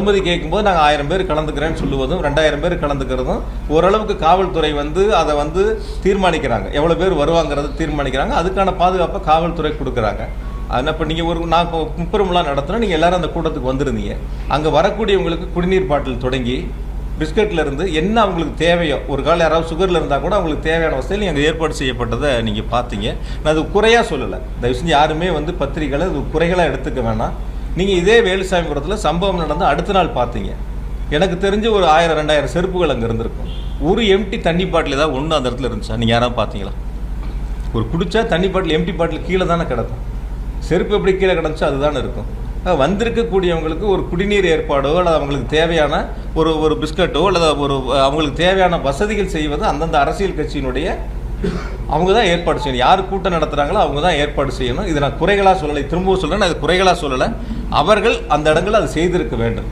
அனுமதி கேட்கும்போது நாங்கள் ஆயிரம் பேர் கலந்துக்கிறேன்னு சொல்லுவதும் ரெண்டாயிரம் பேர் கலந்துக்கிறதும் ஓரளவுக்கு காவல்துறை வந்து அதை வந்து தீர்மானிக்கிறாங்க. எவ்வளோ பேர் வருவாங்கிறத தீர்மானிக்கிறாங்க. அதுக்கான பாதுகாப்பை காவல்துறை கொடுக்குறாங்க. அதனால் இப்போ நீங்கள் ஒரு நான் இப்போ முப்பெருமுலாம் நடத்துகிறோம் நீங்கள் எல்லாரும் அந்த கூட்டத்துக்கு வந்திருந்தீங்க. அங்கே வரக்கூடியவங்களுக்கு குடிநீர் பாட்டில் தொடங்கி பிஸ்கட்லேருந்து என்ன அவங்களுக்கு தேவையோ ஒரு காலம் யாராவது சுகரில் இருந்தால் கூட அவங்களுக்கு தேவையான வசதியில் எங்கள் ஏற்பாடு செய்யப்பட்டதை நீங்கள் பார்த்தீங்க. நான் அது குறையாக சொல்லலை. தயவு செஞ்சு யாருமே வந்து பத்திரிக்கைகளை அது குறைகளாக எடுத்துக்க வேணாம். நீங்கள் இதே வேலுசாமிபுரத்தில் சம்பவம் நடந்து அடுத்த நாள் பார்த்தீங்க. எனக்கு தெரிஞ்சு ஒரு ஆயிரம் ரெண்டாயிரம் செருப்புகள் அங்கே இருந்திருக்கும். ஒரு எம்டி தண்ணி பாட்டில் ஏதாவது ஒன்று அந்த இடத்துல இருந்துச்சா? நீங்கள் யாராவது பார்த்தீங்களா? ஒரு குடிச்சா தண்ணி பாட்டில் எம்டி பாட்டில் கீழே தானே கிடக்கும். செருப்பு எப்படி கீழே கிடந்துச்சோ அதுதானே இருக்கும். வந்திருக்கக்கூடியவங்களுக்கு ஒரு குடிநீர் ஏற்பாடோ அல்லது அவங்களுக்கு தேவையான ஒரு ஒரு பிஸ்கட்டோ அல்லது ஒரு அவங்களுக்கு தேவையான வசதிகள் செய்வது அந்தந்த அரசியல் கட்சியினுடைய அவங்க தான் ஏற்பாடு செய்யணும். யார் கூட்டம் நடத்துகிறாங்களோ அவங்க தான் ஏற்பாடு செய்யணும். இதை நான் குறைகளாக சொல்லலை திரும்பவும் சொல்கிறேன் நான் இது குறைகளாக சொல்லலை. அவர்கள் அந்த இடங்களில் அதை செய்திருக்க வேண்டும்.